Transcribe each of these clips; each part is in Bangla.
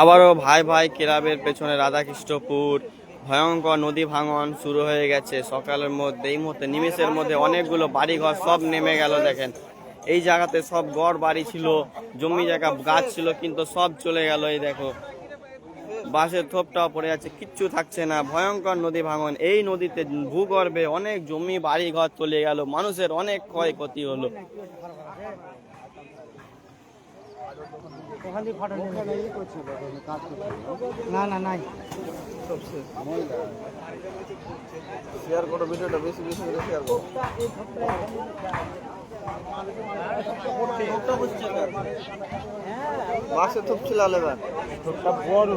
আবারও ভাই ভাই ক্লাবের পেছনে রাধাকৃষ্ণপুর। ভয়ঙ্কর নদী ভাঙন শুরু হয়ে গেছে। সকালের মধ্যে, এই মুহূর্তে নিমেষের মধ্যে অনেকগুলো বাড়িঘর সব নেমে গেল, দেখেন। এই জায়গাতে সব গড় বাড়ি ছিল, জমি জায়গা, গাছ ছিল, কিন্তু সব চলে গেল, এই দেখো। বাঁশের থোপটাও পড়ে যাচ্ছে কিচ্ছু থাকছে না। ভয়ঙ্কর নদী ভাঙন, এই নদীতে ভূগর্ভে অনেক জমি বাড়ি ঘর চলে গেল, মানুষের অনেক ক্ষয়ক্ষতি হলো। ওখান থেকে ফটো না না নাই। শেয়ার করো ভিডিওটা বেশি বেশি করে শেয়ার করো। এবার বড়।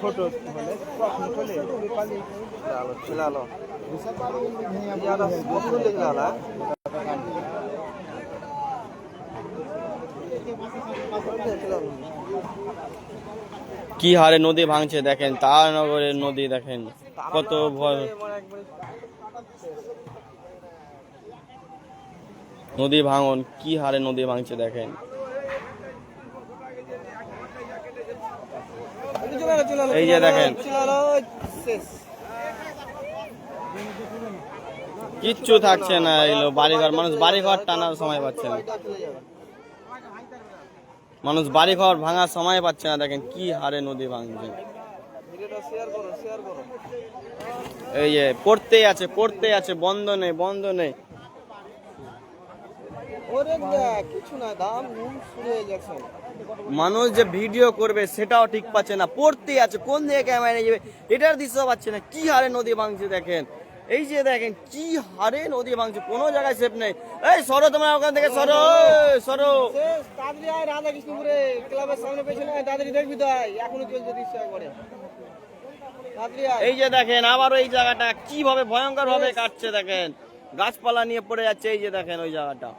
ছোট হলে কখন চলে আলো ছিল আলো। ইয়ারা বন্ধু আলা কি হারে নদী ভাঙছে দেখেন, তারানগরের নদী দেখেন, কত ভয়। নদী ভাঙন, কি হারে নদী ভাঙছে দেখেন। এই যে দেখেন। কিচ্ছু থাকছে না এগুলো বাড়িঘর, মানুষ বাড়িঘর টানার সময় পাচ্ছে না। মানুষ বাড়ি ঘর ভাঙার সময় পাচ্ছে না দেখেন কি হারে নদী ভাঙছে। এই যে পড়তেই আছে পড়তেই আছে বন্ধ নেই বন্ধ নেই। মানুষ যে ভিডিও করবে সেটাও ঠিক পাচ্ছে না। পড়তেই আছে কোন দিকে ক্যামেরা যাবে এটার দৃশ্য পাচ্ছে না কি হারে নদী ভাঙছে দেখেন। এই যে দেখেন কি হারে নদী ভাঙছে কোনো জায়গায় সেফ নেই। এই সরো তোমার ওখান থেকে সরো সরো। তাড়াতাড়ি আয় রাধাকৃষ্ণপুরে ক্লাবের সামনে পেছনে তাড়াতাড়ি দেখবি তো এখনও চলছে দৃশ্য করে এই যে দেখেন আবারও এই জায়গাটা কীভাবে ভয়ঙ্কর ভাবে কাটছে দেখেন। গাছপালা নিয়ে পড়ে যাচ্ছে এই যে দেখেন ওই জায়গাটা।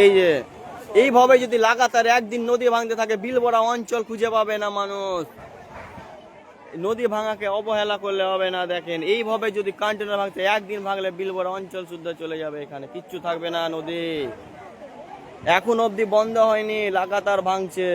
এই যে এইভাবে যদি লাগাতার একদিন নদী ভাঙতে থাকে বিলবড়া অঞ্চল খুঁজে পাবে না মানুষ। নদী ভাঙাকে অবহেলা করলে হবে না, দেখেন। এইভাবে যদি কন্টেনার ভাঙতে একদিন ভাঙলে বিলবড়া অঞ্চল শুদ্ধ চলে যাবে এখানে। কিচ্ছু থাকবে না নদী। এখন অবধি বন্ধ হয়নি, লাগাতার ভাঙছে।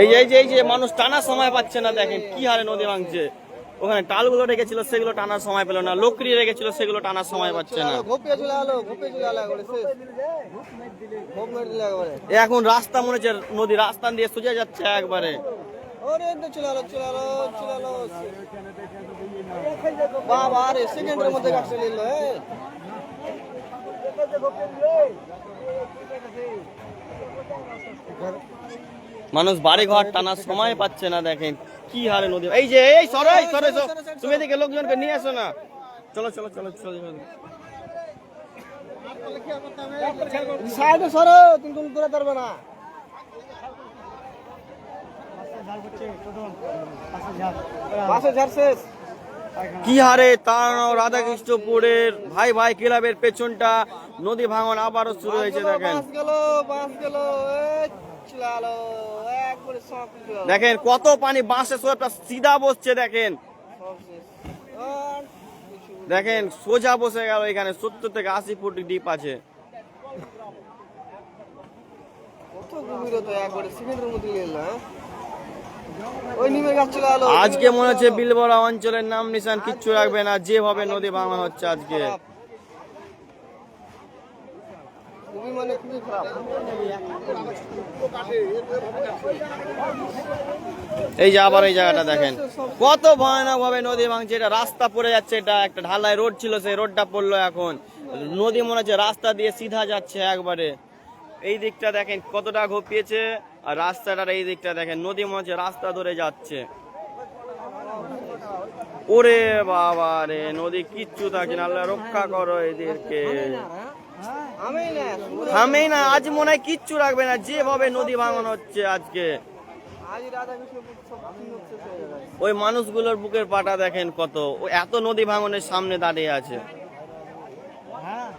এই এই যে এই যে, মানুষ টানার সময় পাচ্ছে না, দেখেন কি হারে নদী ভাঙছে। ওখানে টালগুলো রেখেছিল, সেগুলো টানার সময় পেল না। লোকরি রেখেছিল, সেগুলো টানার সময় পাচ্ছে না। এখন রাস্তা মনে হচ্ছে নদী রাস্তা দিয়ে সোজা যাচ্ছে একবারে। বাবা রে সেকেন্ডের মধ্যে হ্যাঁ মানুষ বাড়ি ঘর টানার সময় পাচ্ছে না দেখেন। কি হারে নদী এই যে এই সরো এই সরো সরো। তুমি এদিকে লোকজনকে নিয়ে আসো না। চলো চলো চলো চলো চলো। সাইডে সরো তুমি তুমি দূরে পারবে না। পাশে ঝাড় শেষ। কি হারে তারানো রাধাকৃষ্ণপুরের ভাই ভাই ক্লাবের পেছনটা নদী ভাঙন আবারও শুরু হয়েছে দেখেন। দেখেন কত পানি বাঁশে সিধা বসছে দেখেন। দেখেন সোজা বসে গেল এখানে সত্তর থেকে আশি ফুট ডিপ আছে। হ্যাঁ? আজকে মনে হচ্ছে বিলবড়া অঞ্চলের নাম নিশান কিচ্ছু রাখবে না যেভাবে নদী ভাঙা হচ্ছে আজকে খারাপ। খুবই মানে এই যে আবার এই জায়গাটা দেখেন। কত ভয়ানক ভাবে নদী ভাঙছে, এটা রাস্তা পড়ে যাচ্ছে, এটা একটা ঢালাই রোড ছিল, সেই রোডটা পড়ল এখন। নদী মনে হচ্ছে রাস্তা দিয়ে সিধা যাচ্ছে একবারে। এই দিকটা দেখেন কতটা ঘপিয়েছে, আর রাস্তাটার এই দিকটা দেখেন, নদী মনে হচ্ছে রাস্তা ধরে যাচ্ছে। ওরে বাবা রে, নদী কিচ্ছু থাকে না, আল্লাহ রক্ষা করো এদেরকে। থামেই না আজ মনে হয় কিচ্ছু রাখবে না যেভাবে নদী ভাঙানো হচ্ছে আজকে ওই মানুষগুলোর বুকের পাটা দেখেন কত ও এত নদী ভাঙনের সামনে দাঁড়িয়ে আছে হ্যাঁ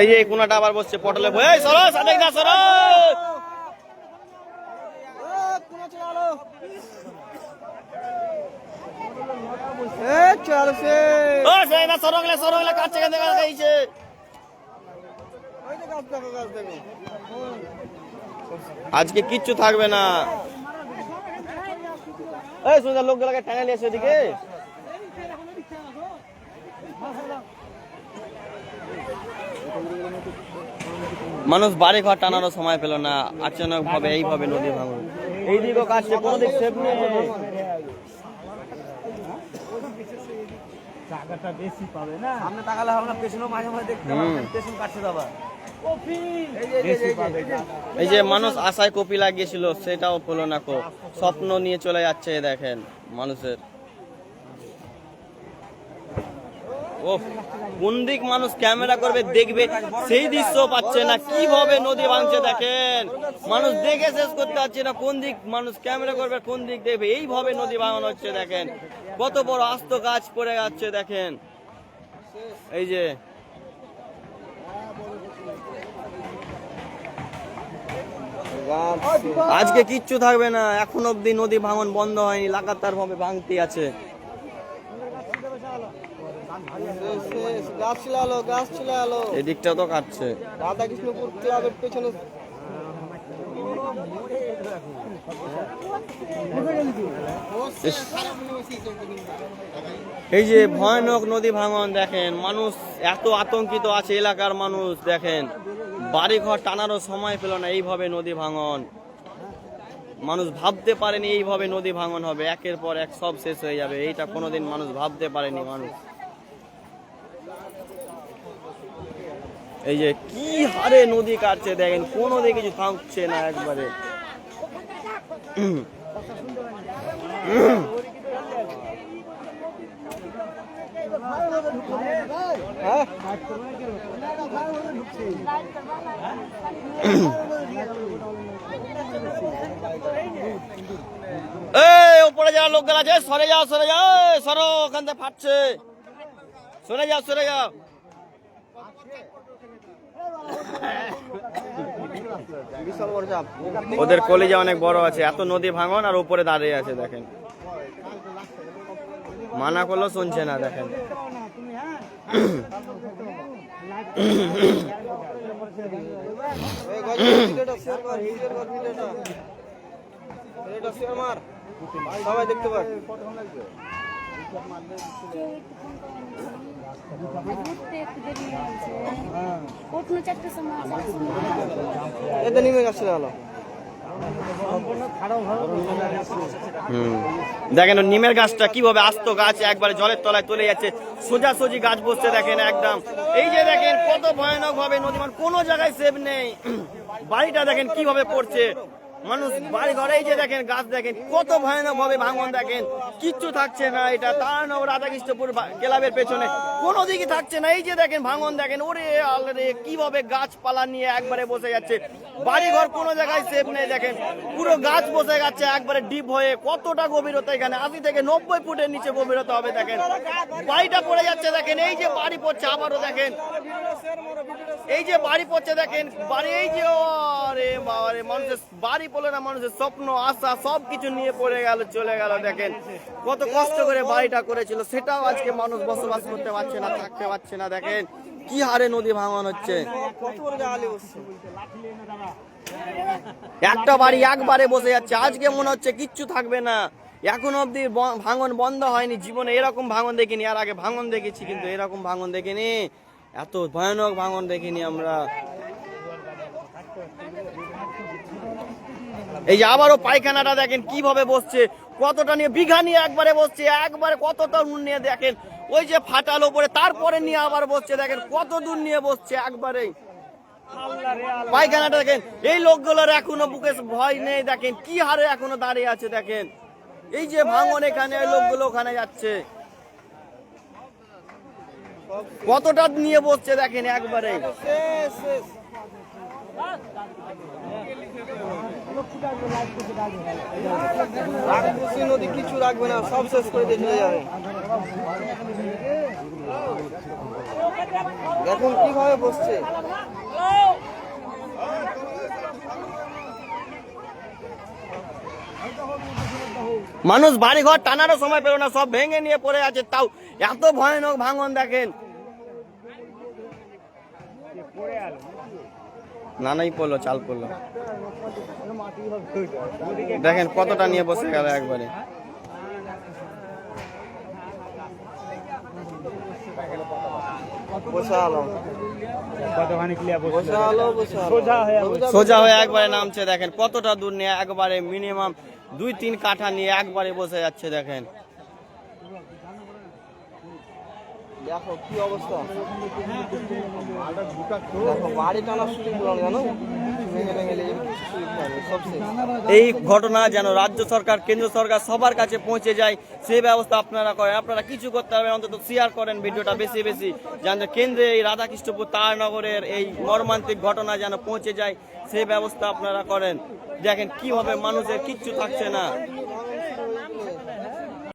এই যে কোনাটা আবার বসছে পটলে বই সরস আদেক না সরস সরগলে সরগলে কাছে দেখা গেছে আজকে কিচ্ছু থাকবে না। এই সুন্দর লোকগুলোকে এসে এদিকে। মানুষ বাড়ি ঘর টানারও সময় পেল না আচানক ভাবে এইভাবে নদী ভাঙন এই দিকও কাটছে কোনো দিক সেফ নেই। জায়গাটা বেশি পাবে না? সামনে তাকালে হবে না পেছনেও মাঝে মাঝে দেখতে। পাবেন পেছন কাটছে দাবা এই যে মানুষ আশায় কপি লাগিয়েছিল সেটাও পেল না কো স্বপ্ন নিয়ে চলে যাচ্ছে দেখেন মানুষের। ও কোন দিক মানুষ ক্যামেরা করবে, দেখবে, সেই দৃশ্য পাচ্ছে না। কীভাবে নদী ভাঙছে দেখেন? মানুষ দেখে শেষ করতে পারছে না কোন দিক মানুষ ক্যামেরা করবে, কোন দিক দেখবে। এইভাবে নদী ভাঙানো হচ্ছে, দেখেন। কত বড় আস্ত গাছ পড়ে যাচ্ছে, দেখেন। এই যে, আজকে কিচ্ছু থাকবে না। এখন অব্দি নদী ভাঙন বন্ধ হয়নি লাগাতার ভাবে ভাঙতে আছে শেষ, শেষ। গাছ চলে আলো গাছ চলে আলো এদিকটা তো কাটছে। রাধাকৃষ্ণপুর ক্লাবের পেছনে এই যে ভয়ানক নদী ভাঙন দেখেন মানুষ এত আতঙ্কিত আছে এলাকার মানুষ দেখেন। বাড়িঘর টানারও সময় পেল না এইভাবে নদী ভাঙন। মানুষ ভাবতে পারেনি এইভাবে নদী ভাঙন হবে। একের পর এক সব শেষ হয়ে যাবে। এইটা কোনোদিন মানুষ ভাবতে পারেনি মানুষ। এই যে কি হারে নদী কাটছে দেখেন, কোনো দিকে কিছু থাকছে না একবারে। এই, উপরে যারা লোক গেলা আছে, সরে যাও সরে যাও সরো, ওখান থেকে ফাটছে। সরে যাও সরে যাও। ওদের কলিজা অনেক বড় আছে, এত নদী ভাঙন আর উপরে দাঁড়িয়ে আছে, দেখেন। মানা করলেও শুনছে না, দেখেন। সবাই দেখতে পারে এতে নেমে গেছে আলো দেখেন নিমের গাছটা কীভাবে আস্ত গাছ একবারে জলের তলায় চলে যাচ্ছে। সোজাসুজি গাছ বসছে দেখেন একদম। এই যে দেখেন কত ভয়ানক ভাবে নদী মানে কোনো জায়গায় সেভ নেই। বাড়িটা দেখেন কীভাবে পড়ছে। মানুষ বাড়ি ঘরে এই যে দেখেন, গাছ দেখেন, কত ভয়ানক ভাবে ভাঙন দেখেন। কিচ্ছু থাকছে না এটা, তারানগর, রাধাকৃষ্ণপুর ক্লাবের পেছনে। কোনো দিকে থাকছে না। এই যে দেখেন, ভাঙন দেখেন, ওরে আলরে কীভাবে গাছপালা নিয়ে একবারে বসে যাচ্ছে। বাড়ি ঘর কোনো জায়গায় সেফ নেই, দেখেন। পুরো গাছ বসে যাচ্ছে, একবারে ডিপ হয়ে। কতটা গভীরতা এখানে? আশি থেকে নব্বই ফুটের নিচে গভীরতা হবে, দেখেন। বাড়িটা পড়ে যাচ্ছে, দেখেন। এই যে বাড়ি পড়ছে, আবারও দেখেন। এই যে বাড়ি পড়ছে, দেখেন। বাড়ি, এই যে মানুষের বাড়ি পড়লে না মানুষের স্বপ্ন, আশা নিয়ে পড়ে গেল, চলে গেল, দেখেন। কত কষ্ট করে বাড়িটা করেছিল, সেটাও আজকে মানুষ বসবাস করতে পারছে না, থাকতে পারছে না, দেখেন। কি হারে নদী ভাঙন হচ্ছে। একটা বাড়ি একবারে বসে যাচ্ছে, আজকে মনে হচ্ছে কিচ্ছু থাকবে না। এখন অবধি ব- ভাঙন বন্ধ হয়নি, জীবনে এরকম ভাঙন দেখিনি, আর আগে ভাঙন দেখেছি, কিন্তু এরকম ভাঙন দেখিনি। এত ভয়ানক ভাঙন দেখিনি আমরা। এই যে আবারও পায়খানাটা দেখেন কীভাবে বসছে, কতটা নিয়ে বিঘা নিয়ে একবারে বসছে, একবারে কতটা দূর নিয়ে দেখেন, ওই যে ফাটাল ওপরে, তারপরে নিয়ে আবার বসছে, দেখেন কত দূর নিয়ে বসছে একবারেই পায়খানাটা দেখেন, এই লোকগুলোর এখনও বুকে ভয় নেই, দেখেন কি হারে এখনও দাঁড়িয়ে আছে, দেখেন। এই যে ভাঙন এখানে লোকগুলো ওখানে যাচ্ছে। কতটা নিয়ে বসছে, দেখেন একবারে। শেষ নদী, কিছু রাখবে না, সব শেষ করে দিয়ে যাবে। দেখুন কীভাবে বসছে। মানুষ বাড়ি ঘর টানারও সময় পেল না, সব ভেঙে নিয়ে পড়ে আছে। তাও এত ভয়ানক ভাঙন দেখেন। না নাই পড়ল, চাল পড়ল। দেখেন কতটা নিয়ে বসে গেল একবারে। সোজা হয়ে একবারে নামছে, দেখেন কতটা দূর নিয়ে একবারে মিনিমাম দুই তিন কাঠা নিয়ে একবারে বসে যাচ্ছে, দেখেন। দেখো কি অবস্থা। দেখো বাড়ি টানার সুযোগ জানো? এই ঘটনা যেন রাজ্য সরকার কেন্দ্র সরকার সবার কাছে পৌঁছে যায় সেই ব্যবস্থা আপনারা করেন। আপনারা কিছু করতে পারবেন অন্তত শেয়ার করেন ভিডিওটা বেশি বেশি যেন কেন্দ্রে এই রাধাকৃষ্ণপুর তারনগরের এই মর্মান্তিক ঘটনা যেন পৌঁছে যায় সেই ব্যবস্থা আপনারা করেন। দেখেন কীভাবে মানুষের কিচ্ছু থাকছে না।